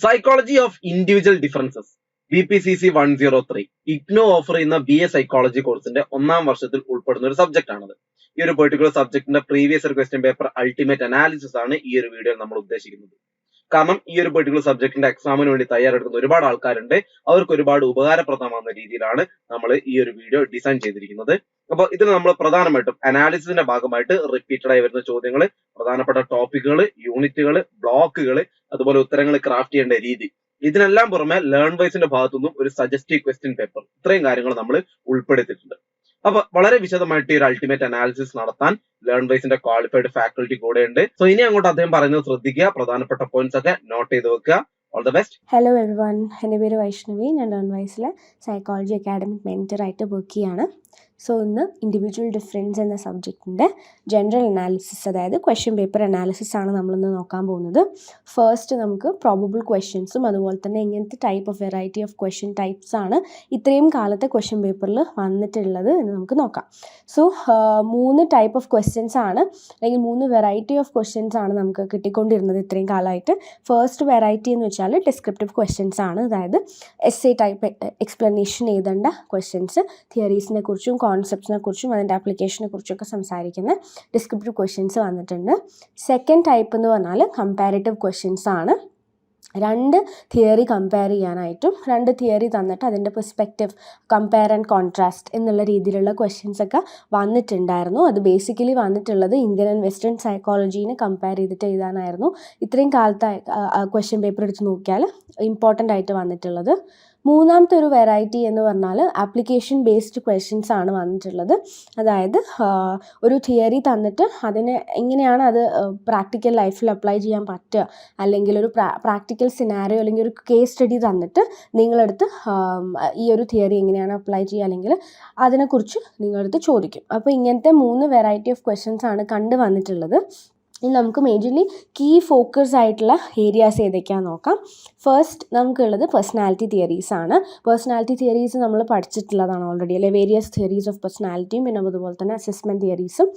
Psychology of individual differences B P C C one zero three IGNOU offer ചെയ്യുന്ന B A psychology കോഴ്സിന്റെ ഒന്നാം വർഷത്തിൽ ഉൾപ്പെടുന്ന ഒരു സബ്ജക്ട് ആണത്. ഈ ഒരു പെർട്ടിക്കുലർ സബ്ജക്ടിന്റെ പ്രീവിയസ് ഒരു ക്വസ്റ്റ്യൻ പേപ്പർ അൾട്ടിമേറ്റ് അനാലിസിസ് ആണ് ഈ ഒരു വീഡിയോയിൽ നമ്മൾ ഉദ്ദേശിക്കുന്നത്. കാരണം ഈ ഒരു പെർട്ടിക്കുലർ സബ്ജക്റ്റിന്റെ എക്സാമിന് വേണ്ടി തയ്യാറെടുക്കുന്ന ഒരുപാട് ആൾക്കാരുണ്ട്. അവർക്ക് ഒരുപാട് ഉപകാരപ്രദമാകുന്ന രീതിയിലാണ് നമ്മൾ ഈ ഒരു വീഡിയോ ഡിസൈൻ ചെയ്തിരിക്കുന്നത്. അപ്പൊ ഇതിൽ നമ്മൾ പ്രധാനമായിട്ടും അനാലിസിസിന്റെ ഭാഗമായിട്ട് റിപ്പീറ്റഡ് ആയി വരുന്ന ചോദ്യങ്ങൾ പ്രധാനപ്പെട്ട ടോപ്പിക്കുകൾ യൂണിറ്റുകൾ ബ്ലോക്കുകൾ അതുപോലെ ഉത്തരങ്ങൾ ക്രാഫ്റ്റ് ചെയ്യേണ്ട രീതി. ഇതിനെല്ലാം പുറമെ ലേൺ വൈസിന്റെ ഭാഗത്തുനിന്നും ഒരു സജസ്റ്റീവ് ക്വസ്റ്റ്യൻ പേപ്പർ ഇത്രയും കാര്യങ്ങൾ നമ്മൾ ഉൾപ്പെടുത്തിയിട്ടുണ്ട്. അപ്പൊ വളരെ വിശദമായിട്ട് ഈ ഒരു അൾട്ടിമേറ്റ് അനാലിസിസ് നടത്താൻ ലേൺ വൈസിന്റെ ക്വാളിഫൈഡ് ഫാക്കൽറ്റി കൂടെ ഉണ്ട്. സോ ഇനി അങ്ങോട്ട് അദ്ദേഹം പറയുന്നത് ശ്രദ്ധിക്കുക. പ്രധാനപ്പെട്ട പോയിന്റ്സ് ഒക്കെ നോട്ട് ചെയ്ത് വെക്കുക. All the best hello everyone എന്റെ പേര് വൈഷ്ണവി. ഞാൻ ലേൺ വൈസിലെ സൈക്കോളജി അക്കാഡമിക് മെന്ററായിട്ട് വർക്ക് ചെയ്യാണ്. സോ ഇന്ന് ഇൻഡിവിജ്വൽ ഡിഫറൻസ് എന്ന സബ്ജക്റ്റിന്റെ ജനറൽ അനാലിസിസ് അതായത് ക്വസ്റ്റ്യൻ പേപ്പർ അനാലിസിസ് ആണ് നമ്മളിന്ന് നോക്കാൻ പോകുന്നത്. ഫസ്റ്റ് നമുക്ക് പ്രോബബിൾ ക്വസ്റ്റ്യൻസും അതുപോലെ തന്നെ ഇങ്ങനത്തെ type of variety of question types ആണ് ഇത്രയും കാലത്തെ ക്വസ്റ്റ്യൻ പേപ്പറിൽ വന്നിട്ടുള്ളത് എന്ന് നമുക്ക് നോക്കാം. സോ മൂന്ന് ടൈപ്പ് ഓഫ് ക്വസ്റ്റ്യൻസ് ആണ് അല്ലെങ്കിൽ മൂന്ന് വെറൈറ്റി ഓഫ് ക്വസ്റ്റ്യൻസ് ആണ് നമുക്ക് കിട്ടിക്കൊണ്ടിരുന്നത് ഇത്രയും കാലമായിട്ട്. ഫസ്റ്റ് വെറൈറ്റി എന്ന് വെച്ചാൽ ഡിസ്ക്രിപ്റ്റീവ് ക്വസ്റ്റ്യൻസ് ആണ്. അതായത് എസ് എ ടൈപ്പ് എക്സ്പ്ലനേഷൻ എഴുതേണ്ട ക്വസ്റ്റ്യൻസ് തിയറീസിനെ കുറിച്ചും കോൺസെപ്റ്റ്സിനെ കുറിച്ചും അതിന്റെ ആപ്ലിക്കേഷനെ കുറിച്ചൊക്കെ സംസാരിക്കുന്ന ഡിസ്ക്രിപ്റ്റീവ് ക്വസ്റ്റ്യൻസ് വന്നിട്ടുണ്ട്. സെക്കൻഡ് ടൈപ്പ് എന്ന് പറഞ്ഞാൽ കമ്പാരിറ്റീവ് ക്വസ്റ്റ്യൻസ് ആണ്. രണ്ട് തിയറി കമ്പയർ ചെയ്യാനായിട്ടും രണ്ട് തിയറി തന്നിട്ട് അതിന്റെ പെർസ്പെക്റ്റീവ് കമ്പയർ ആൻഡ് കോൺട്രാസ്റ്റ് എന്നുള്ള രീതിയിലുള്ള ക്വസ്റ്റ്യൻസ് ഒക്കെ വന്നിട്ടുണ്ടായിരുന്നു. അത് ബേസിക്കലി വന്നിട്ടുള്ളത് ഇന്ത്യൻ ആൻഡ് വെസ്റ്റേൺ സൈക്കോളജീനെ കമ്പയർ ചെയ്തിട്ട് എഴുതാനായിരുന്നു. ഇത്രയും കാലത്തെ ക്വസ്റ്റ്യൻ പേപ്പർ എടുത്ത് നോക്കിയാൽ ഇമ്പോർട്ടന്റ് ആയിട്ട് വന്നിട്ടുള്ളത്. മൂന്നാമത്തെ ഒരു വെറൈറ്റി എന്ന് പറഞ്ഞാൽ ആപ്ലിക്കേഷൻ ബേസ്ഡ് ക്വസ്റ്റ്യൻസ് ആണ് വന്നിട്ടുള്ളത്. അതായത് ഒരു തിയറി തന്നിട്ട് അതിനെ എങ്ങനെയാണ് അത് പ്രാക്ടിക്കൽ ലൈഫിൽ അപ്ലൈ ചെയ്യാൻ പറ്റുക? അല്ലെങ്കിൽ ഒരു പ്രാക്ടിക്കൽ സിനാരിയോ അല്ലെങ്കിൽ ഒരു കേസ് സ്റ്റഡി തന്നിട്ട് നിങ്ങളെടുത്ത് ഈ ഒരു തിയറി എങ്ങനെയാണ് അപ്ലൈ ചെയ്യുക? അല്ലെങ്കിൽ അതിനെക്കുറിച്ച് നിങ്ങളടുത്ത് ചോദിക്കും. അപ്പോൾ ഇങ്ങനത്തെ മൂന്ന് വെറൈറ്റി ഓഫ് ക്വസ്റ്റ്യൻസ് ആണ് കണ്ടു വന്നിട്ടുള്ളത്. ഇനി നമുക്ക് മേജർലി കീ ഫോക്കസ് ആയിട്ടുള്ള ഏരിയാസ് ഏതൊക്കെയാണെന്ന് നോക്കാം. ഫസ്റ്റ് നമുക്കുള്ളത് പേഴ്സണാലിറ്റി തിയറീസ് ആണ്. പേഴ്സണാലിറ്റി തിയറീസ് നമ്മൾ പഠിച്ചിട്ടുള്ളതാണ് ഓൾറെഡി അല്ലെ? വേരിയസ് തിയറീസ് ഓഫ് പേഴ്സണാലിറ്റിയും പിന്നെ അതുപോലെ തന്നെ അസസ്മെന്റ് തിയറീസും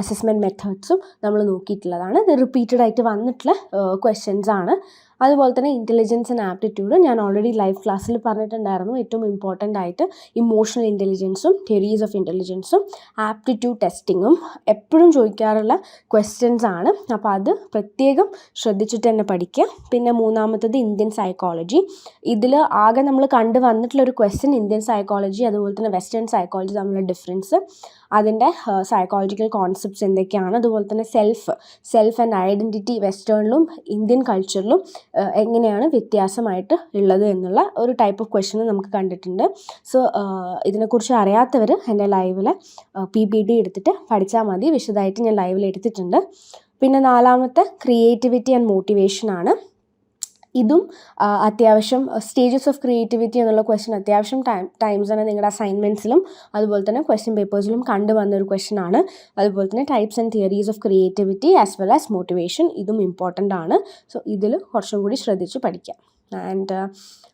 അസസ്മെന്റ് മെത്തേഡ്സും നമ്മൾ നോക്കിയിട്ടുള്ളതാണ്. ഇത് റിപ്പീറ്റഡ് ആയിട്ട് വന്നിട്ടുള്ള ക്വസ്റ്റ്യൻസ് ആണ്. അതുപോലെ തന്നെ ഇന്റലിജൻസ് ആൻഡ് ആപ്റ്റിറ്റ്യൂഡ് ഞാൻ ഓൾറെഡി ലൈവ് ക്ലാസ്സിൽ പറഞ്ഞിട്ടുണ്ടായിരുന്നു. ഏറ്റവും ഇമ്പോർട്ടന്റ് ആയിട്ട് ഇമോഷണൽ ഇന്റലിജൻസും തിയറീസ് ഓഫ് ഇന്റലിജൻസും ആപ്റ്റിറ്റ്യൂഡ് ടെസ്റ്റിങ്ങും എപ്പോഴും ചോദിക്കാറുള്ള ക്വസ്റ്റ്യൻസ് ആണ്. അപ്പോൾ അത് പ്രത്യേകം ശ്രദ്ധിച്ചിട്ട് തന്നെ പഠിക്കുക. പിന്നെ മൂന്നാമത്തത് ഇന്ത്യൻ സൈക്കോളജി ഇതിൽ ആകെ നമ്മൾ കണ്ടു വന്നിട്ടുള്ള ഒരു ക്വസ്റ്റ്യൻ ഇന്ത്യൻ സൈക്കോളജി അതുപോലെ തന്നെ വെസ്റ്റേൺ സൈക്കോളജി തമ്മിലുള്ള ഡിഫറൻസ് അതിന്റെ സൈക്കോളജിക്കൽ കോൺസെപ്റ്റ്സ് എന്തൊക്കെയാണ്. അതുപോലെ തന്നെ സെൽഫ് സെൽഫ് ആൻഡ് ഐഡന്റിറ്റി വെസ്റ്റേണിലും ഇന്ത്യൻ കൾച്ചറിലും എങ്ങനെയാണ് വ്യത്യാസമായിട്ട് ഉള്ളത് എന്നുള്ള ഒരു ടൈപ്പ് ഓഫ് ക്വസ്റ്റ്യൻ നമുക്ക് കണ്ടിട്ടുണ്ട്. സോ ഇതിനെക്കുറിച്ച് അറിയാത്തവർ എന്റെ ലൈവിൽ പി പി ഡി എടുത്തിട്ട് പഠിച്ചാൽ മതി. വിശദമായിട്ട് ഞാൻ ലൈവിൽ എടുത്തിട്ടുണ്ട്. പിന്നെ നാലാമത്തെ ക്രിയേറ്റിവിറ്റി ആൻഡ് മോട്ടിവേഷൻ ആണ്. ഇതും അത്യാവശ്യം സ്റ്റേജസ് ഓഫ് ക്രിയേറ്റിവിറ്റി എന്നുള്ള ക്വസ്റ്റ്യൻ അത്യാവശ്യം ടൈം ടൈംസ് തന്നെ നിങ്ങളുടെ അസൈൻമെന്റ്സിലും അതുപോലെ തന്നെ ക്വസ്റ്റ്യൻ പേപ്പേഴ്സിലും കണ്ടു വന്ന ഒരു ക്വസ്റ്റ്യൻ ആണ്. അതുപോലെ തന്നെ types and theories of creativity as well as motivation ഇതും ഇമ്പോർട്ടന്റ് ആണ്. സോ ഇതിൽ കുറച്ചും കൂടി ശ്രദ്ധിച്ച് പഠിക്കാം. ആൻഡ്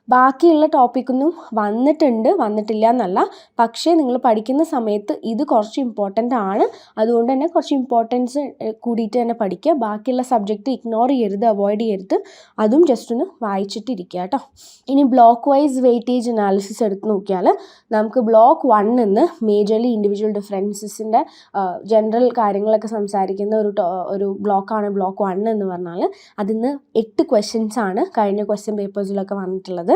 ബാക്കിയുള്ള ടോപ്പിക്കൊന്നും വന്നിട്ടുണ്ട് വന്നിട്ടില്ല എന്നല്ല പക്ഷേ നിങ്ങൾ പഠിക്കുന്ന സമയത്ത് ഇത് കുറച്ച് ഇമ്പോർട്ടന്റ് ആണ്. അതുകൊണ്ട് തന്നെ കുറച്ച് ഇമ്പോർട്ടൻസ് കൂടിയിട്ട് തന്നെ പഠിക്കുക. ബാക്കിയുള്ള സബ്ജക്റ്റ് ഇഗ്നോർ ചെയ്യരുത് അവോയ്ഡ് ചെയ്യരുത്. അതും ജസ്റ്റ് ഒന്ന് വായിച്ചിട്ടിരിക്കുക കേട്ടോ. ഇനി ബ്ലോക്ക് വൈസ് വെയിറ്റേജ് അനാലിസിസ് എടുത്ത് നോക്കിയാൽ നമുക്ക് ബ്ലോക്ക് വൺ എന്ന് മേജർലി ഇൻഡിവിജ്വൽ ഡിഫറൻസസിന്റെ ജനറൽ കാര്യങ്ങളൊക്കെ സംസാരിക്കുന്ന ഒരു ഒരു ബ്ലോക്കാണ് ബ്ലോക്ക് വൺ എന്ന് പറഞ്ഞാൽ അതിന്ന് എട്ട് ക്വസ്റ്റ്യൻസ് ആണ് കഴിഞ്ഞ ക്വസ്റ്റ്യൻ പേപ്പേഴ്സിലൊക്കെ വന്നിട്ടുള്ളത്.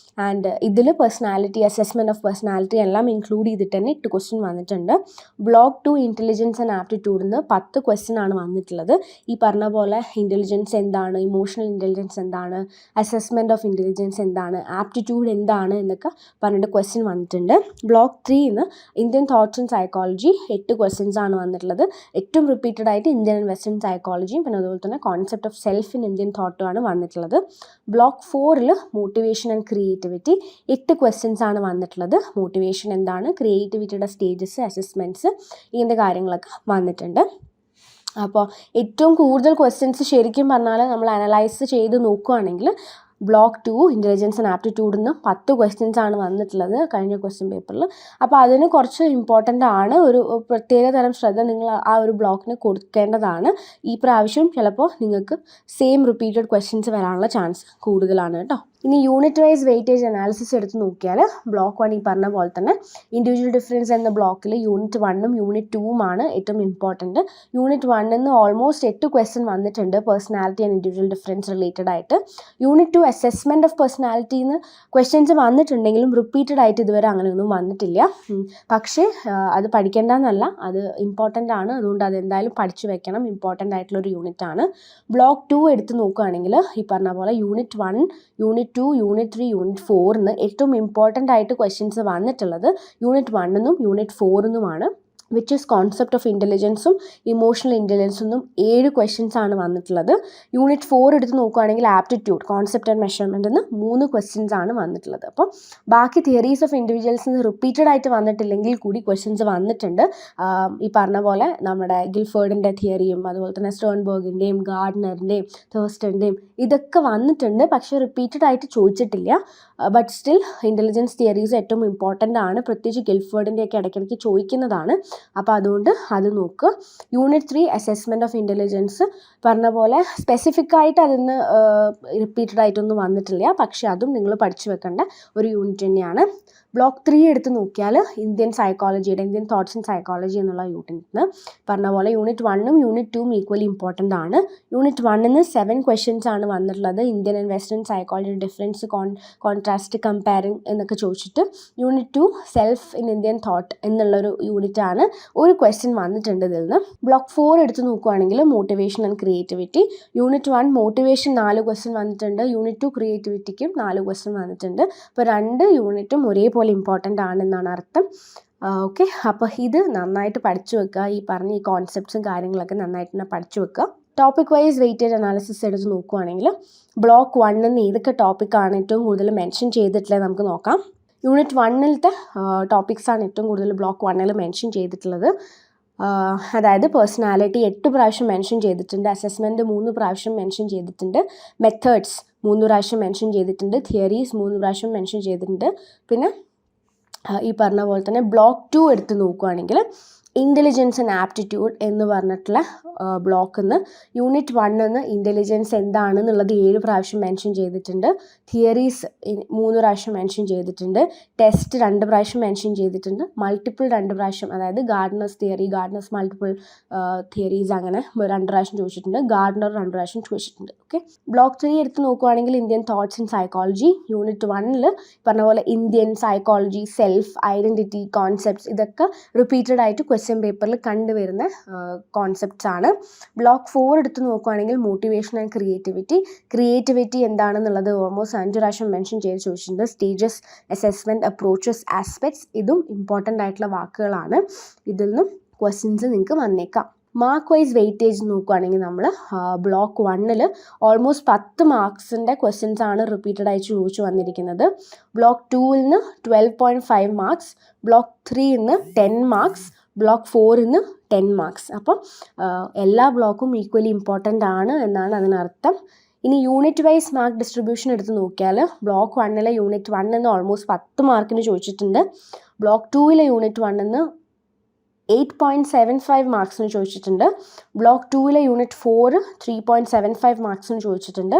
ആൻഡ് ഇതിൽ പേഴ്സണാലിറ്റി അസസ്മെന്റ് ഓഫ് പേഴ്സണാലിറ്റി എല്ലാം ഇൻക്ലൂഡ് ചെയ്തിട്ട് തന്നെ എട്ട് ക്വസ്റ്റ്യൻ വന്നിട്ടുണ്ട്. ബ്ലോക്ക് ടു ഇന്റലിജൻസ് ആൻഡ് ആപ്റ്റിറ്റ്യൂഡിൽ നിന്ന് പത്ത് ക്വസ്റ്റ്യൻ ആണ് വന്നിട്ടുള്ളത്. ഈ പറഞ്ഞ പോലെ ഇന്റലിജൻസ് എന്താണ് ഇമോഷണൽ ഇന്റലിജൻസ് എന്താണ് അസസ്മെന്റ് ഓഫ് ഇന്റലിജൻസ് എന്താണ് ആപ്റ്റിറ്റ്യൂഡ് എന്താണ് എന്നൊക്കെ പറഞ്ഞിട്ട് ക്വസ്റ്റ്യൻ വന്നിട്ടുണ്ട്. ബ്ലോക്ക് ത്രീന്ന് ഇന്ത്യൻ തോട്ട്സ് ആൻഡ് സൈക്കോളജി എട്ട് ക്വസ്റ്റ്യൻസ് ആണ് വന്നിട്ടുള്ളത്. ഏറ്റവും റിപ്പീറ്റഡ് ആയിട്ട് ഇന്ത്യൻ ആൻഡ് വെസ്റ്റേൺ സൈക്കോളജിയും പിന്നെ അതുപോലെ തന്നെ concept of self in Indian തോട്ടുമാണ് വന്നിട്ടുള്ളത്. ബ്ലോക്ക് ഫോറിൽ മോട്ടിവേഷൻ ആൻഡ് ക്രിയേറ്റിവിറ്റി എട്ട് ക്വസ്റ്റ്യൻസ് ആണ് വന്നിട്ടുള്ളത്. മോട്ടിവേഷൻ എന്താണ്? ക്രിയേറ്റിവിറ്റിയുടെ സ്റ്റേജസ് അസസ്മെന്റ്സ് ഇങ്ങനത്തെ കാര്യങ്ങളൊക്കെ വന്നിട്ടുണ്ട്. അപ്പോൾ ഏറ്റവും കൂടുതൽ ക്വസ്റ്റ്യൻസ് ശരിക്കും പറഞ്ഞാൽ നമ്മൾ അനലൈസ് ചെയ്ത് നോക്കുകയാണെങ്കിൽ ബ്ലോക്ക് ടു ഇന്റലിജൻസ് ആൻഡ് ആപ്റ്റിറ്റ്യൂഡിൽ നിന്ന് പത്ത് ക്വസ്റ്റ്യൻസ് ആണ് വന്നിട്ടുള്ളത് കഴിഞ്ഞ ക്വസ്റ്റ്യൻ പേപ്പറിൽ അപ്പോൾ അതിന് കുറച്ച് ഇമ്പോർട്ടന്റ് ആണ്. ഒരു പ്രത്യേക തരം ശ്രദ്ധ നിങ്ങൾ ആ ഒരു ബ്ലോക്കിന് കൊടുക്കേണ്ടതാണ്. ഈ പ്രാവശ്യം ചിലപ്പോൾ നിങ്ങൾക്ക് സെയിം റിപ്പീറ്റഡ് ക്വസ്റ്റ്യൻസ് വരാനുള്ള ചാൻസ് കൂടുതലാണ് കേട്ടോ. ഇനി യൂണിറ്റ് വൈസ് വെയിറ്റേജ് അനാലിസിസ് എടുത്ത് നോക്കിയാൽ ബ്ലോക്ക് വൺ ഈ പറഞ്ഞ പോലെ തന്നെ ഇൻഡിവിജ്വൽ ഡിഫറൻസ് എന്ന ബ്ലോക്കിൽ യൂണിറ്റ് വണ്ണും യൂണിറ്റ് ടൂവുമാണ് ഏറ്റവും ഇമ്പോർട്ടന്റ് യൂണിറ്റ് വണ്ണിൽ നിന്ന് ഓൾമോസ്റ്റ് എട്ട് ക്വസ്റ്റ്യൻ വന്നിട്ടുണ്ട് personality and individual difference related ആയിട്ട്. യൂണിറ്റ് ടു അസസ്മെന്റ് ഓഫ് പേഴ്സണാലിറ്റിയിൽ നിന്ന് ക്വസ്റ്റ്യൻസ് വന്നിട്ടുണ്ടെങ്കിലും റിപ്പീറ്റഡ് ആയിട്ട് ഇതുവരെ അങ്ങനെയൊന്നും വന്നിട്ടില്ല. പക്ഷേ അത് പഠിക്കേണ്ടെന്നല്ല അത് ഇമ്പോർട്ടന്റ് ആണ്. അതുകൊണ്ട് അത് എന്തായാലും പഠിച്ചു വെക്കണം. ഇമ്പോർട്ടന്റ് ആയിട്ടുള്ള ഒരു യൂണിറ്റ് ആണ്. ബ്ലോക്ക് ടു എടുത്ത് നോക്കുകയാണെങ്കിൽ ഈ പറഞ്ഞ പോലെ unit one unit two unit three unit ഫോറിന്ന് ഏറ്റവും ഇമ്പോർട്ടന്റ് ആയിട്ട് ക്വസ്റ്റ്യൻസ് വന്നിട്ടുള്ളത് യൂണിറ്റ് വണ്ണെന്നും യൂണിറ്റ് ഫോറിന്നുമാണ് വിച്ച് ഇസ് കോൺസെപ്റ്റ് ഓഫ് ഇന്റലിജൻസും ഇമോഷണൽ ഇന്റലിജൻസും ഏഴ് ക്വസ്റ്റ്യൻസ് ആണ് വന്നിട്ടുള്ളത്. യൂണിറ്റ് ഫോർ എടുത്ത് നോക്കുകയാണെങ്കിൽ ആപ്റ്റിറ്റ്യൂഡ് കോൺസെപ്റ്റ് ആൻഡ് മെഷർമെന്റ് എന്ന് മൂന്ന് ക്വസ്റ്റ്യൻസ് ആണ് വന്നിട്ടുള്ളത്. അപ്പോൾ ബാക്കി തിയറീസ് ഓഫ് ഇൻഡിവിജ്വൽസിന് റിപ്പീറ്റഡ് ആയിട്ട് വന്നിട്ടില്ലെങ്കിൽ കൂടി ക്വസ്റ്റ്യൻസ് വന്നിട്ടുണ്ട്. ഈ പറഞ്ഞ പോലെ നമ്മുടെ ഗിൽഫേർഡിന്റെ തിയറിയും അതുപോലെ തന്നെ സ്റ്റേൺബർഗിന്റെയും ഗാർഡനറിന്റെയും തേഴ്സ്റ്റന്റെയും ഇതൊക്കെ വന്നിട്ടുണ്ട്. പക്ഷേ റിപ്പീറ്റഡ് ആയിട്ട് ചോദിച്ചിട്ടില്ല. ബട്ട് സ്റ്റിൽ ഇന്റലിജൻസ് തിയറീസ് ഏറ്റവും ഇമ്പോർട്ടന്റ് ആണ്. പ്രത്യേകിച്ച് ഗിൽഫേർഡിന്റെയൊക്കെ ഇടയ്ക്കിടയ്ക്ക് ചോദിക്കുന്നതാണ്. അപ്പോൾ അതുകൊണ്ട് അത് നോക്കുക unit three assessment of intelligence പറഞ്ഞ പോലെ സ്പെസിഫിക് ആയിട്ട് അതിന്ന് റിപ്പീറ്റഡ് ആയിട്ടൊന്നും വന്നിട്ടില്ല. പക്ഷേ അതും നിങ്ങൾ പഠിച്ചു വെക്കേണ്ട ഒരു യൂണിറ്റ് തന്നെയാണ്. ബ്ലോക്ക് ത്രീ എടുത്ത് നോക്കിയാൽ ഇന്ത്യൻ സൈക്കോളജിയുടെ ഇന്ത്യൻ തോട്ട്സ് ഇൻ സൈക്കോളജി എന്നുള്ള യൂണിറ്റിന് പറഞ്ഞ പോലെ യൂണിറ്റ് വണ്ണും യൂണിറ്റ് ടൂവും ഈക്വലി ഇമ്പോർട്ടന്റ് ആണ്. യൂണിറ്റ് വണ്ണിന് സെവൻ ക്വസ്റ്റ്യൻസ് ആണ് വന്നിട്ടുള്ളത്. Indian and western psychology difference con contrast comparing എന്നൊക്കെ ചോദിച്ചിട്ട് unit two self in Indian thought എന്നുള്ളൊരു യൂണിറ്റ് ആണ് ഒരു ക്വസ്റ്റ്യൻ വന്നിട്ടുണ്ട് ഇതിൽ നിന്ന്. ബ്ലോക്ക് ഫോർ എടുത്ത് നോക്കുകയാണെങ്കിൽ motivation and creativity unit one motivation നാല് ക്വസ്റ്റ്യൻ വന്നിട്ടുണ്ട്. യൂണിറ്റ് ടു ക്രിയേറ്റിവിറ്റിക്കും നാല് ക്വസ്റ്റ്യൻ വന്നിട്ടുണ്ട്. അപ്പോൾ രണ്ട് യൂണിറ്റും ഒരേപോലെ ഇമ്പോർട്ടന്റ് ആണെന്നാണ് അർത്ഥം. ഓക്കെ അപ്പോൾ ഇത് നന്നായിട്ട് പഠിച്ചു വെക്കുക. ഈ പറഞ്ഞ ഈ കോൺസെപ്റ്റ്സും കാര്യങ്ങളൊക്കെ നന്നായിട്ട് തന്നെ പഠിച്ചു വെക്കുക. ടോപ്പിക് വൈസ് വെയിറ്റഡ് അനാലിസിസ് എടുത്ത് നോക്കുവാണെങ്കിൽ ബ്ലോക്ക് വണ്ണിൽ നിന്ന് ഏതൊക്കെ ടോപ്പിക്കാണ് ഏറ്റവും കൂടുതൽ മെൻഷൻ ചെയ്തിട്ടുള്ളത് നമുക്ക് നോക്കാം. യൂണിറ്റ് വണ്ണിലത്തെ ടോപ്പിക്സാണ് ഏറ്റവും കൂടുതൽ ബ്ലോക്ക് വണ്ണിൽ മെൻഷൻ ചെയ്തിട്ടുള്ളത്. അതായത് പേഴ്സണാലിറ്റി എട്ട് പ്രാവശ്യം മെൻഷൻ ചെയ്തിട്ടുണ്ട് അസസ്മെന്റ് മൂന്ന് പ്രാവശ്യം മെൻഷൻ ചെയ്തിട്ടുണ്ട് മെത്തേഡ്സ് മൂന്ന് പ്രാവശ്യം മെൻഷൻ ചെയ്തിട്ടുണ്ട് തിയറീസ് മൂന്ന് പ്രാവശ്യം മെൻഷൻ ചെയ്തിട്ടുണ്ട്. പിന്നെ ഈ പറഞ്ഞ പോലെ തന്നെ ബ്ലോക്ക് ടു എടുത്ത് നോക്കുകയാണെങ്കിൽ ഇന്റലിജൻസ് ആൻഡ് ആപ്റ്റിറ്റ്യൂഡ് എന്ന് പറഞ്ഞിട്ടുള്ള ബ്ലോക്കിൽ നിന്ന് യൂണിറ്റ് വണ്ണിൽ നിന്ന് ഇന്റലിജൻസ് എന്താണെന്നുള്ളത് ഏഴ് പ്രാവശ്യം മെൻഷൻ ചെയ്തിട്ടുണ്ട്. തിയറീസ് മൂന്ന് പ്രാവശ്യം മെൻഷൻ ചെയ്തിട്ടുണ്ട്. ടെസ്റ്റ് രണ്ട് പ്രാവശ്യം മെൻഷൻ ചെയ്തിട്ടുണ്ട്. മൾട്ടിപ്പിൾ രണ്ട് പ്രാവശ്യം അതായത് Gardner's theory Gardner's multiple theories അങ്ങനെ രണ്ട് പ്രാവശ്യം ചോദിച്ചിട്ടുണ്ട്. ഗാർഡനർ രണ്ട് പ്രാവശ്യം ചോദിച്ചിട്ടുണ്ട്. ഓക്കെ ബ്ലോക്ക് ത്രീ എടുത്ത് നോക്കുവാണെങ്കിൽ Indian thoughts in psychology unit വണ്ണിൽ പറഞ്ഞ പോലെ Indian psychology self identity concepts ഇതൊക്കെ റിപ്പീറ്റഡ് ആയിട്ട് ക്വസ്റ്റ്യൻ പേപ്പറിൽ കണ്ടുവരുന്ന കോൺസെപ്റ്റ്സ് ആണ്. ബ്ലോക്ക് ഫോർ എടുത്ത് നോക്കുവാണെങ്കിൽ മോട്ടിവേഷൻ ആൻഡ് ക്രിയേറ്റിവിറ്റി ക്രിയേറ്റിവിറ്റി എന്താണെന്നുള്ളത് ഓൾമോസ്റ്റ് അഞ്ച് പ്രാവശ്യം മെൻഷൻ ചെയ്ത് ചോദിച്ചിട്ടുണ്ട്. സ്റ്റേജസ് അസസ്മെന്റ് അപ്രോച്ചസ് ആസ്പെക്ട്സ് ഇതും ഇമ്പോർട്ടന്റ് ആയിട്ടുള്ള വാക്കുകളാണ്. ഇതിൽ നിന്നും ക്വസ്റ്റ്യൻസ് നിങ്ങൾക്ക് വന്നേക്കാം. മാർക്ക് വൈസ് വെയിറ്റേജ് നോക്കുകയാണെങ്കിൽ നമ്മൾ ബ്ലോക്ക് വണ്ണിൽ ഓൾമോസ്റ്റ് പത്ത് മാർക്സിന്റെ ക്വസ്റ്റ്യൻസ് ആണ് റിപ്പീറ്റഡ് ആയി ചോദിച്ചു വന്നിരിക്കുന്നത്. ബ്ലോക്ക് ടൂവിൽ നിന്ന് twelve point five marks block ത്രീയിൽ നിന്ന് ടെൻ മാർക്സ് ബ്ലോക്ക് ഫോറിൽ നിന്ന് ടെൻ മാർക്സ് അപ്പം എല്ലാ ബ്ലോക്കും ഈക്വലി ഇമ്പോർട്ടന്റ് ആണ് എന്നാണ് അതിനർത്ഥം. ഇനി യൂണിറ്റ് വൈസ് മാർക്ക് ഡിസ്ട്രിബ്യൂഷൻ എടുത്ത് നോക്കിയാൽ ബ്ലോക്ക് വണ്ണിലെ യൂണിറ്റ് വണ്ണിൽ നിന്ന് ഓൾമോസ്റ്റ് പത്ത് മാർക്കിന് ചോദിച്ചിട്ടുണ്ട്. ബ്ലോക്ക് ടൂവിലെ യൂണിറ്റ് വണ്ണിൽ നിന്ന് എയ്റ്റ് പോയിന്റ് സെവൻ ഫൈവ് മാർക്സിന് ചോദിച്ചിട്ടുണ്ട്. Block ടൂവിലെ unit four three point seven five മാർക്സിന് ചോദിച്ചിട്ടുണ്ട്.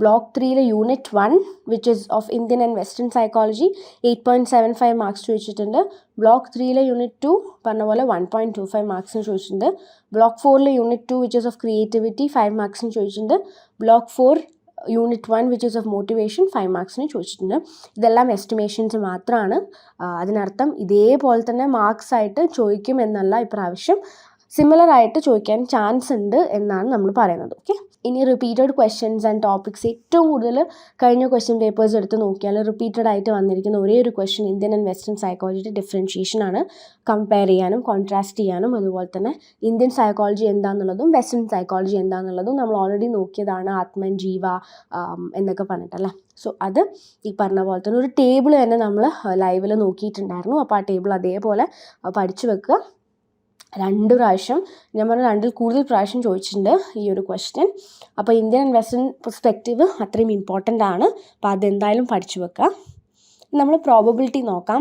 Block ത്രീയിലെ unit one which is of Indian and western psychology eight point seven five marks ചോദിച്ചിട്ടുണ്ട്. ബ്ലോക്ക് ത്രീയിലെ യൂണിറ്റ് ടു പറഞ്ഞ പോലെ വൺ പോയിന്റ് ടു ഫൈവ് മാർക്സിന് ചോദിച്ചിട്ടുണ്ട്. Block ഫോറിലെ unit two which is of creativity five മാർക്സിന് ചോദിച്ചിട്ടുണ്ട്. Block four unit one which is of motivation five മാർക്സിന് ചോദിച്ചിട്ടുണ്ട്. ഇതെല്ലാം estimations മാത്രമാണ് അതിനർത്ഥം ഇതേപോലെ തന്നെ മാർക്സ് ആയിട്ട് ചോദിക്കും എന്നല്ല ഇപ്രാവശ്യം. സിമിലർ ആയിട്ട് ചോദിക്കാൻ ചാൻസ് ഉണ്ട് എന്നാണ് നമ്മൾ പറയുന്നത്. ഓക്കെ ഇനി റിപ്പീറ്റഡ് ക്വസ്റ്റ്യൻസ് ആൻഡ് ടോപ്പിക്സ് ഏറ്റവും കൂടുതൽ കഴിഞ്ഞ ക്വസ്റ്റ്യൻ പേപ്പേഴ്സ് എടുത്ത് നോക്കിയാൽ റിപ്പീറ്റഡ് ആയിട്ട് വന്നിരിക്കുന്ന ഒരേ ഒരു ക്വസ്റ്റ്യൻ ഇന്ത്യൻ ആൻഡ് വെസ്റ്റേൺ സൈക്കോളജിയുടെ ഡിഫറൻഷിയേഷൻ ആണ്. കമ്പയർ ചെയ്യാനും കോൺട്രാസ്റ്റ് ചെയ്യാനും അതുപോലെ തന്നെ ഇന്ത്യൻ സൈക്കോളജി എന്താണെന്നുള്ളതും വെസ്റ്റേൺ സൈക്കോളജി എന്താണെന്നുള്ളതും നമ്മൾ ഓൾറെഡി നോക്കിയതാണ് ആത്മൻ ജീവ എന്നൊക്കെ പറഞ്ഞിട്ടല്ലേ സോ അത് ഈ പറഞ്ഞ പോലെ തന്നെ ഒരു ടേബിൾ തന്നെ നമ്മൾ ലൈവിൽ നോക്കിയിട്ടുണ്ടായിരുന്നു. അപ്പോൾ ആ ടേബിൾ അതേപോലെ പഠിച്ചു വെക്കുക. രണ്ട് പ്രാവശ്യം ഞാൻ പറഞ്ഞ രണ്ടിൽ കൂടുതൽ പ്രാവശ്യം ചോദിച്ചിട്ടുണ്ട് ഈ ഒരു ക്വസ്റ്റ്യൻ അപ്പോൾ ഇന്ത്യൻ ആൻഡ് വെസ്റ്റേൺ പെർസ്പെക്റ്റീവ് അത്രയും ഇമ്പോർട്ടന്റ് ആണ്. അപ്പോൾ അതെന്തായാലും പഠിച്ചു വെക്കുക നമ്മൾ പ്രോബബിലിറ്റി നോക്കാം.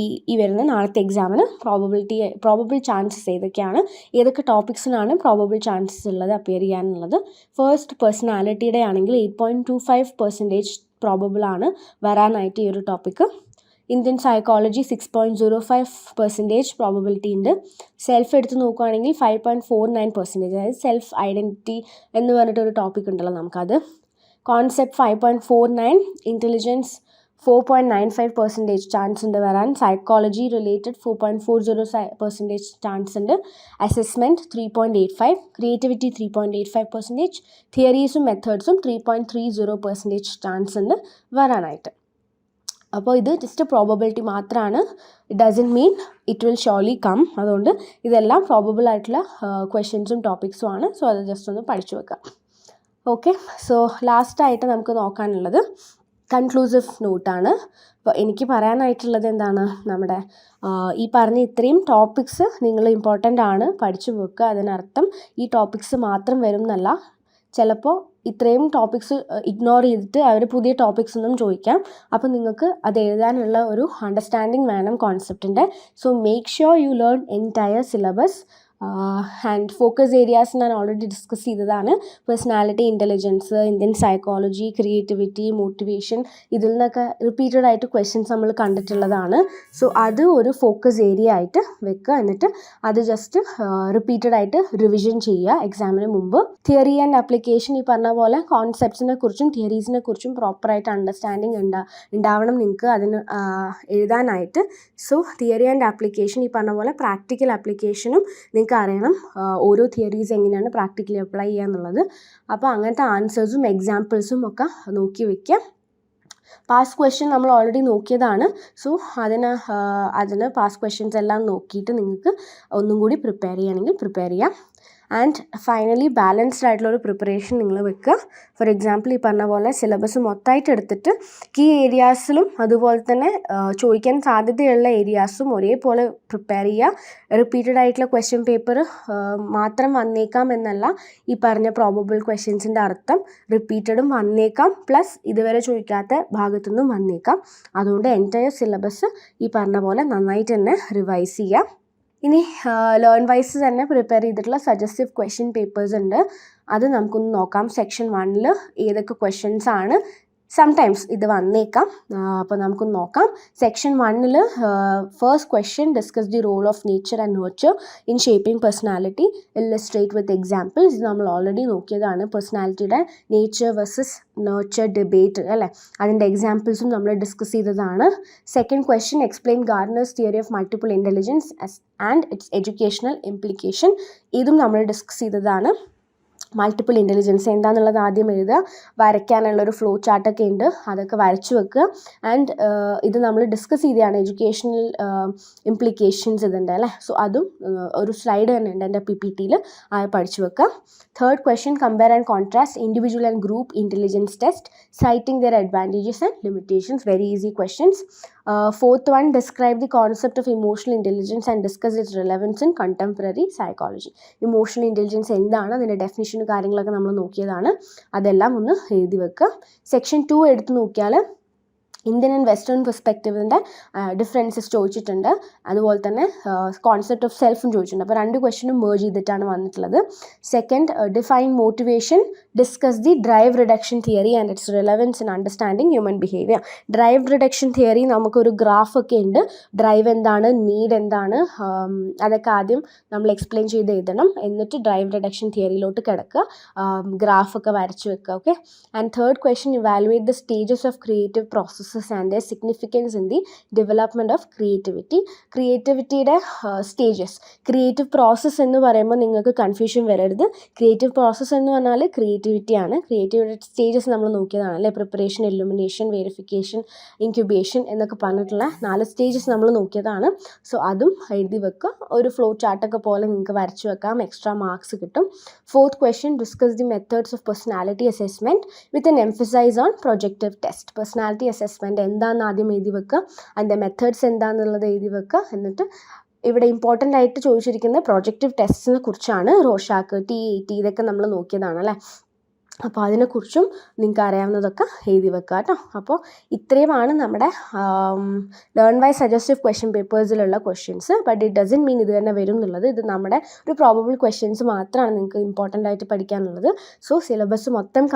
ഈ ഈ വരുന്ന നാളത്തെ എക്സാമിന് പ്രോബബിലിറ്റി പ്രോബബിൾ ചാൻസസ് ഏതൊക്കെയാണ്? ഏതൊക്കെ ടോപ്പിക്സിനാണ് പ്രോബബിൾ ചാൻസസ് ഉള്ളത് അപ്പിയർ ചെയ്യാനുള്ളത്? ഫസ്റ്റ് പേഴ്സണാലിറ്റിയുടെ ആണെങ്കിൽ eight point two five percentage probable ആണ് വരാനായിട്ട് ഈ ഒരു topic Indian psychology six point zero five percentage probability ഉണ്ട്. സെൽഫ് എടുത്ത് നോക്കുകയാണെങ്കിൽ five point four nine percentage അതായത് സെൽഫ് ഐഡന്റിറ്റി എന്ന് പറഞ്ഞിട്ട് ഒരു ടോപ്പിക് ഉണ്ടല്ലോ നമുക്കത്. Concept five point four nine intelligence four point nine five percentage chance ഉണ്ട് വരാൻ. Psychology related four point four zero percentage chance ഉണ്ട്. Assessment three point eight five creativity three point eight five percentage തിയറീസും മെത്തേഡ്സും three point three zero percentage chance ഉണ്ട് വരാനായിട്ട്. അപ്പോൾ ഇത് just probability മാത്രമാണ് it doesn't mean it will surely come അതുകൊണ്ട് ഇതെല്ലാം probable ആയിട്ടുള്ള ക്വസ്റ്റ്യൻസും ടോപ്പിക്സും ആണ്. സോ അത് ജസ്റ്റ് ഒന്ന് പഠിച്ചു വെക്കുക ഓക്കെ സോ ലാസ്റ്റായിട്ട് നമുക്ക് നോക്കാനുള്ളത് കൺക്ലൂസീവ് നോട്ടാണ് അപ്പോൾ എനിക്ക് പറയാനായിട്ടുള്ളത് എന്താണ്? നമ്മുടെ ഈ പറഞ്ഞ ഇത്രയും ടോപ്പിക്സ് നിങ്ങൾ ഇമ്പോർട്ടന്റ് ആണ്. പഠിച്ചു വെക്കുക. അതിനർത്ഥം ഈ ടോപ്പിക്സ് മാത്രം വരും എന്നല്ല. ചിലപ്പോൾ ഇത്രയും ടോപ്പിക്സ് ഇഗ്നോർ ചെയ്തിട്ട് അവർ പുതിയ ടോപ്പിക്സ് ഒന്നും ചോദിക്കാം. അപ്പോൾ നിങ്ങൾക്ക് അത് എഴുതാനുള്ള ഒരു അണ്ടർസ്റ്റാൻഡിങ് വേണം കോൺസെപ്റ്റിന്റെ so make sure you learn entire syllabus and focus areas ഞാൻ ഓൾറെഡി ഡിസ്കസ് ചെയ്തതാണ്. Personality intelligence Indian psychology creativity motivation ഇതിൽ നിന്നൊക്കെ റിപ്പീറ്റഡ് ആയിട്ട് ക്വസ്റ്റ്യൻസ് നമ്മൾ കണ്ടിട്ടുള്ളതാണ്. സോ അത് ഒരു ഫോക്കസ് ഏരിയ ആയിട്ട് വെക്കുക. എന്നിട്ട് അത് ജസ്റ്റ് റിപ്പീറ്റഡ് ആയിട്ട് റിവിഷൻ ചെയ്യുക എക്സാമിന് മുമ്പ്. തിയറി ആൻഡ് ആപ്ലിക്കേഷൻ ഈ പറഞ്ഞ പോലെ കോൺസെപ്റ്റ്സിനെ കുറിച്ചും തിയറീസിനെ കുറിച്ചും പ്രോപ്പറായിട്ട് അണ്ടർസ്റ്റാൻഡിങ് ഉണ്ടാ ഉണ്ടാവണം നിങ്ങൾക്ക് അതിന് എഴുതാനായിട്ട്. സോ തിയറി ആൻഡ് ആപ്ലിക്കേഷൻ ഈ പറഞ്ഞ പോലെ പ്രാക്ടിക്കൽ ആപ്ലിക്കേഷനും നിങ്ങൾക്ക് അറിയണം ഓരോ തിയറീസ് എങ്ങനെയാണ് പ്രാക്ടിക്കലി അപ്ലൈ ചെയ്യുക എന്നുള്ളത്. അപ്പോൾ അങ്ങനത്തെ ആൻസേഴ്സും എക്സാമ്പിൾസും ഒക്കെ നോക്കി വയ്ക്കുക പാസ് ക്വസ്റ്റ്യൻ നമ്മൾ ഓൾറെഡി നോക്കിയതാണ്. സോ അതിന് അതിന് പാസ് ക്വസ്റ്റ്യൻസ് എല്ലാം നോക്കിയിട്ട് നിങ്ങൾക്ക് ഒന്നും കൂടി പ്രിപ്പയർ ചെയ്യണമെങ്കിൽ പ്രിപ്പയർ ചെയ്യാം. ആൻഡ് ഫൈനലി ബാലൻസ്ഡ് ആയിട്ടുള്ള ഒരു പ്രിപ്പറേഷൻ നിങ്ങൾ വെക്കുക. ഫോർ എക്സാമ്പിൾ ഈ പറഞ്ഞ പോലെ സിലബസ് മൊത്തമായിട്ട് എടുത്തിട്ട് കീ ഏരിയാസിലും അതുപോലെ തന്നെ ചോദിക്കാൻ സാധ്യതയുള്ള ഏരിയാസും ഒരേപോലെ പ്രിപ്പയർ ചെയ്യുക. റിപ്പീറ്റഡ് ആയിട്ടുള്ള ക്വസ്റ്റ്യൻ പേപ്പർ മാത്രം വന്നേക്കാം എന്നല്ല ഈ പറഞ്ഞ പ്രോബബിൾ ക്വസ്റ്റ്യൻസിന്റെ അർത്ഥം. റിപ്പീറ്റഡും വന്നേക്കാം പ്ലസ് ഇതുവരെ ചോദിക്കാത്ത ഭാഗത്തുനിന്നും വന്നേക്കാം. അതുകൊണ്ട് എന്റയർ സിലബസ് ഈ പറഞ്ഞ പോലെ നന്നായിട്ട് തന്നെ റിവൈസ് ചെയ്യാം ഇനി ലേൺ വൈസ് തന്നെ പ്രിപ്പയർ ചെയ്തിട്ടുള്ള സജസ്റ്റീവ് ക്വസ്റ്റ്യൻ പേപ്പേഴ്സ് ഉണ്ട്. അത് നമുക്കൊന്ന് നോക്കാം. സെക്ഷൻ വണ്ണിൽ ഏതൊക്കെ ക്വസ്റ്റ്യൻസ് ആണ് സംടൈംസ് ഇത് വന്നേക്കാം. അപ്പോൾ നമുക്ക് നോക്കാം. സെക്ഷൻ വണ്ണിൽ first question discuss the role of nature and nurture in shaping personality illustrate with examples നമ്മൾ ഓൾറെഡി നോക്കിയതാണ് പേഴ്സണാലിറ്റിയുടെ നേച്ചർ വേഴ്സസ് നേർച്ചർ ഡിബേറ്റ് അല്ലേ? അതിന്റെ എക്സാമ്പിൾസും നമ്മൾ ഡിസ്കസ് ചെയ്തതാണ്. Second question explain Gardner's theory of multiple intelligence and its educational implication ഇതും നമ്മൾ ഡിസ്കസ് ചെയ്തതാണ്. മൾട്ടിപ്പിൾ ഇന്റലിജൻസ് എന്താണെന്നുള്ളത് ആദ്യം എഴുതുക. വരയ്ക്കാനുള്ള ഒരു ഫ്ലോ ചാർട്ടൊക്കെ ഉണ്ട്. അതൊക്കെ വരച്ചു വെക്കുക. ആൻഡ് ഇത് നമ്മൾ ഡിസ്കസ് ചെയ്തതാണ് എഡ്യൂക്കേഷണൽ ഇംപ്ലിക്കേഷൻസ് ഇതുണ്ട് അല്ലേ? സോ അതും ഒരു സ്ലൈഡ് തന്നെ ഉണ്ട് എന്റെ പി പി ടിയിൽ പഠിച്ചു വെക്കുക. Third question compare and contrast individual and group intelligence test citing their advantages and limitations very easy questions fourth one describe the concept of emotional intelligence and discuss it relevance in contemporary psychology emotional intelligence എന്താണ്? അതിന്റെ ഡെഫിനിഷനും കാര്യങ്ങളൊക്കെ നമ്മൾ നോക്കിയതാണ്. അതെല്ലാം ഒന്ന് എഴുതി വെക്കുക. Section two എടുത്ത് നോക്കിയാൽ ഇന്ത്യൻ ആൻഡ് വെസ്റ്റേൺ പെർസ്പെക്റ്റീവിന്റെ ഡിഫറൻസസ് ചോദിച്ചിട്ടുണ്ട്. അതുപോലെ തന്നെ കോൺസെപ്റ്റ് ഓഫ് സെൽഫും ചോദിച്ചിട്ടുണ്ട്. അപ്പോൾ രണ്ട് ക്വസ്റ്റ്യനും മേർജ് ചെയ്തിട്ടാണ് വന്നിട്ടുള്ളത്. Second define motivation discuss the drive reduction theory and its relevance in understanding human behaviour drive reduction theory നമുക്കൊരു ഗ്രാഫ് ഒക്കെ ഉണ്ട്. ഡ്രൈവ് എന്താണ്? നീഡ് എന്താണ്? അതൊക്കെ ആദ്യം നമ്മൾ എക്സ്പ്ലെയിൻ ചെയ്ത് എഴുതണം. എന്നിട്ട് ഡ്രൈവ് റിഡക്ഷൻ തിയറിയിലോട്ട് കിടക്കുക. ഗ്രാഫ് ഒക്കെ വരച്ച് വെക്കുക okay and third question evaluate the stages of creative processes and the significance in the development of creativity ക്രിയേറ്റിവിറ്റിയുടെ stages creative process എന്ന് പറയുമ്പോൾ നിങ്ങൾക്ക് കൺഫ്യൂഷൻ വരരുത്. ക്രിയേറ്റീവ് പ്രോസസ്സ് എന്ന് പറഞ്ഞാൽ ക്രിയേറ്റിവിറ്റിയാണ് ക്രിയേറ്റിവിറ്റി സ്റ്റേജസ് നമ്മൾ നോക്കിയതാണ് അല്ലേ? പ്രിപ്പറേഷൻ ഇലുമിനേഷൻ വെരിഫിക്കേഷൻ ഇൻക്യുബേഷൻ എന്നൊക്കെ പറഞ്ഞിട്ടുള്ള നാല് സ്റ്റേജസ് നമ്മൾ നോക്കിയതാണ്. സോ അതും എഴുതി വെക്കുക. ഒരു ഫ്ലോ ചാർട്ടൊക്കെ പോലെ നിങ്ങൾക്ക് വരച്ചു വെക്കാം. എക്സ്ട്രാ മാർക്സ് കിട്ടും. Fourth question discuss the methods of personality assessment with an emphasise on projective test personality assessment എന്താണെന്ന് ആദ്യം എഴുതി വെക്കുക. അതിന്റെ മെത്തേഡ്സ് എന്താണെന്നുള്ളത് എഴുതി വെക്കുക. എന്നിട്ട് ഇവിടെ ഇമ്പോർട്ടന്റ് ആയിട്ട് ചോദിച്ചിരിക്കുന്നത് പ്രൊജക്റ്റീവ് ടെസ്റ്റിനെ കുറിച്ചാണ് റോഷാക്ക് ടി എ ടി ഇതൊക്കെ നമ്മൾ നോക്കിയതാണ് അല്ലേ? അപ്പോൾ അതിനെക്കുറിച്ചും നിങ്ങൾക്ക് അറിയാവുന്നതൊക്കെ എഴുതി വെക്കുക കേട്ടോ. അപ്പോൾ ഇത്രയുമാണ് നമ്മുടെ learn by suggestive question പേപ്പേഴ്സിലുള്ള questions but it doesn't mean ഇത് തന്നെ വരും എന്നുള്ളത്. ഇത് നമ്മുടെ ഒരു പ്രോബബിൾ ക്വസ്റ്റ്യൻസ് മാത്രമാണ് നിങ്ങൾക്ക് ഇമ്പോർട്ടന്റ് ആയിട്ട് പഠിക്കാനുള്ളത്. സോ സിലബസ് മൊത്തം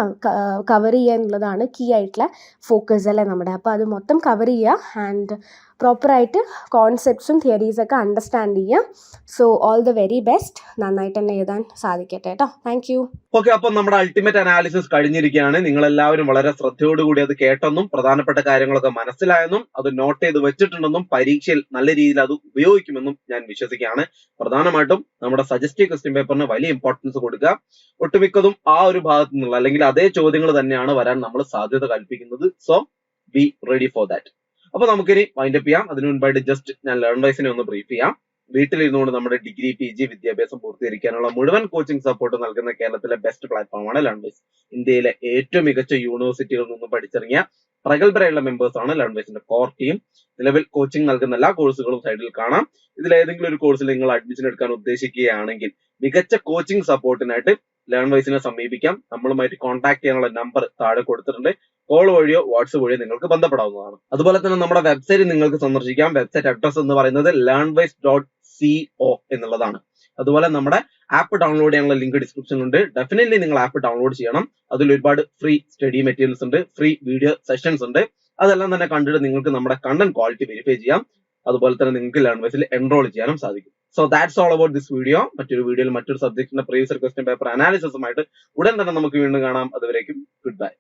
കവർ ചെയ്യുക എന്നുള്ളതാണ് കീ ആയിട്ടുള്ള ഫോക്കസ് അല്ലേ നമ്മുടെ. അപ്പോൾ അത് മൊത്തം കവർ ചെയ്യുക. ആൻഡ് പ്രോപ്പറായിട്ട് കോൺസെപ്റ്റ്സും തിയറീസൊക്കെ അണ്ടർസ്റ്റാൻഡ് ചെയ്യാം. So all the very best നന്നായിട്ട് തന്നെ എഴുതാൻ സാധിക്കട്ടെ കേട്ടോ താങ്ക് യു ഓക്കെ അപ്പൊ നമ്മുടെ അൾട്ടിമേറ്റ് അനാലിസിസ് കഴിഞ്ഞിരിക്കുകയാണ്. നിങ്ങൾ എല്ലാവരും വളരെ ശ്രദ്ധയോടുകൂടി അത് കേട്ടെന്നും പ്രധാനപ്പെട്ട കാര്യങ്ങളൊക്കെ മനസ്സിലായെന്നും അത് നോട്ട് ചെയ്ത് വെച്ചിട്ടുണ്ടെന്നും പരീക്ഷയിൽ നല്ല രീതിയിൽ അത് ഉപയോഗിക്കുമെന്നും ഞാൻ വിശ്വസിക്കുകയാണ്. പ്രധാനമായിട്ടും നമ്മുടെ സജസ്റ്റീവ് ക്വസ്റ്റ്യൻ പേപ്പറിന് വലിയ ഇമ്പോർട്ടൻസ് കൊടുക്കുക. ഒട്ടുമിക്കതും ആ ഒരു ഭാഗത്തു നിന്നുള്ള അല്ലെങ്കിൽ അതേ ചോദ്യങ്ങൾ തന്നെയാണ് വരാൻ നമ്മൾ സാധ്യത കൽപ്പിക്കുന്നത്. So be ready for that അപ്പൊ നമുക്കിനി വൈൻഡപ്പ് ചെയ്യാം. അതിനു മുൻപായിട്ട് ജസ്റ്റ് ഞാൻ ലേൺ വൈസിനെ ഒന്ന് ബ്രീഫ് ചെയ്യാം. വീട്ടിലിരുന്നുകൊണ്ട് നമ്മുടെ ഡിഗ്രി പി ജി വിദ്യാഭ്യാസം പൂർത്തീകരിക്കാനുള്ള മുഴുവൻ കോച്ചിങ് സപ്പോർട്ട് നൽകുന്ന കേരളത്തിലെ ബെസ്റ്റ് പ്ലാറ്റ്ഫോമാണ് ലേൺവൈസ് ഇന്ത്യയിലെ ഏറ്റവും മികച്ച യൂണിവേഴ്സിറ്റികളിൽ നിന്നും പഠിച്ചിറങ്ങിയ പ്രഗത്ഭരായുള്ള മെമ്പേഴ്സാണ് ലേൺവൈസിന്റെ കോർ ടീം നിലവിൽ കോച്ചിങ് നൽകുന്ന എല്ലാ കോഴ്സുകളും സൈഡിൽ കാണാം. ഇതിൽ ഏതെങ്കിലും ഒരു കോഴ്സിൽ നിങ്ങൾ അഡ്മിഷൻ എടുക്കാൻ ഉദ്ദേശിക്കുകയാണെങ്കിൽ മികച്ച കോച്ചിങ് സപ്പോർട്ടിനായിട്ട് ലേൺവൈസിനെ സമീപിക്കാം. നമ്മളുമായിട്ട് കോൺടാക്ട് ചെയ്യാനുള്ള നമ്പർ താഴെ കൊടുത്തിട്ടുണ്ട്. കോൾ വഴിയോ വാട്സപ്പ് വഴിയോ നിങ്ങൾക്ക് ബന്ധപ്പെടാവുന്നതാണ്. അതുപോലെ തന്നെ നമ്മുടെ വെബ്സൈറ്റ് നിങ്ങൾക്ക് സന്ദർശിക്കാം. വെബ്സൈറ്റ് അഡ്രസ് എന്ന് പറയുന്നത് learn wise dot C O എന്നുള്ളതാണ്. അതുപോലെ നമ്മുടെ ആപ്പ് ഡൗൺലോഡ് ചെയ്യാനുള്ള ലിങ്ക് ഡിസ്ക്രിപ്ഷൻ ഉണ്ട്. ഡെഫിനറ്റ്ലി നിങ്ങൾ ആപ്പ് ഡൗൺലോഡ് ചെയ്യണം. അതിൽ ഒരുപാട് ഫ്രീ സ്റ്റഡി മെറ്റീരിയൽസ് ഉണ്ട് ഫ്രീ വീഡിയോ സെഷൻസ് ഉണ്ട്. അതെല്ലാം തന്നെ കണ്ടിട്ട് നിങ്ങൾക്ക് നമ്മുടെ കണ്ടന്റ് ക്വാളിറ്റി വെരിഫൈ ചെയ്യാം. അതുപോലെ തന്നെ നിങ്ങൾക്ക് ലേൺ വൈസിൽ എൻറോൾ ചെയ്യാനും സാധിക്കും. So that's all about this video മറ്റൊരു വീഡിയോയിൽ മറ്റൊരു സബ്ജക്റ്റിന്റെ പ്രീവിയസ് ക്വസ്റ്റ്യൻ പേപ്പർ അനാലിസിസുമായിട്ട് ഉടൻ തന്നെ നമുക്ക് വീണ്ടും കാണാം. അതുവരേക്കും ഗുഡ് ബൈ